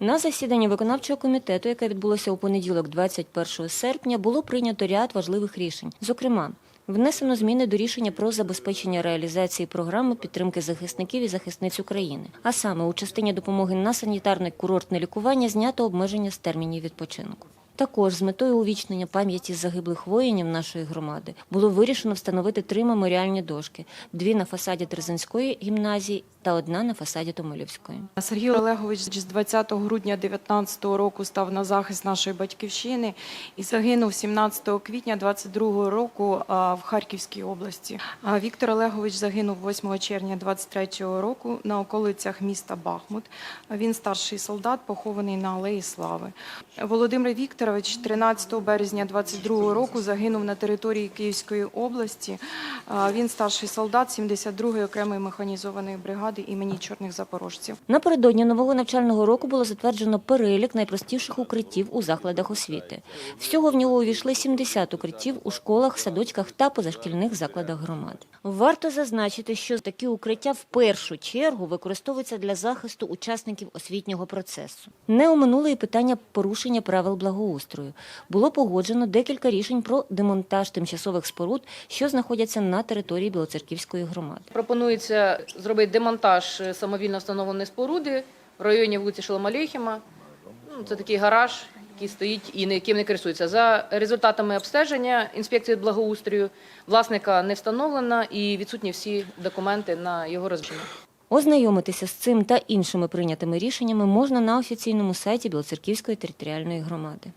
На засіданні виконавчого комітету, яке відбулося у понеділок, 21 серпня, було прийнято ряд важливих рішень. Зокрема, внесено зміни до рішення про забезпечення реалізації програми підтримки захисників і захисниць України. А саме у частині допомоги на санітарне курортне лікування знято обмеження з термінів відпочинку. Також з метою увічнення пам'яті загиблих воїнів нашої громади було вирішено встановити три меморіальні дошки: дві на фасаді Терезинської гімназії та одна на фасаді Томилівської. Сергій Олегович з 20 грудня 2019 року став на захист нашої батьківщини і загинув 17 квітня 2022 року в Харківській області. Віктор Олегович загинув 8 червня 2023 року на околицях міста Бахмут. Він старший солдат, похований на Алеї Слави. Володимир Вікторович 13 березня 2022 року загинув на території Київської області. Він старший солдат 72-ї окремої механізованої бригади імені Чорних Запорожців. Напередодні нового навчального року було затверджено перелік найпростіших укриттів у закладах освіти. Всього в нього увійшли 70 укриттів у школах, садочках та позашкільних закладах громади. Варто зазначити, що такі укриття в першу чергу використовуються для захисту учасників освітнього процесу. Не оминули і питання порушення правил благоустрою. Було погоджено декілька рішень про демонтаж тимчасових споруд, що знаходяться на території Білоцерківської громади. Пропонується зробити демонтаж е, самовільно встановленої споруди в районі вулиці Шоломалєхіма. Ну, це такий гараж, який стоїть і яким не користується. За результатами обстеження інспекції благоустрою власника не встановлено і відсутні всі документи на його розміщення. Ознайомитися з цим та іншими прийнятими рішеннями можна на офіційному сайті Білоцерківської територіальної громади.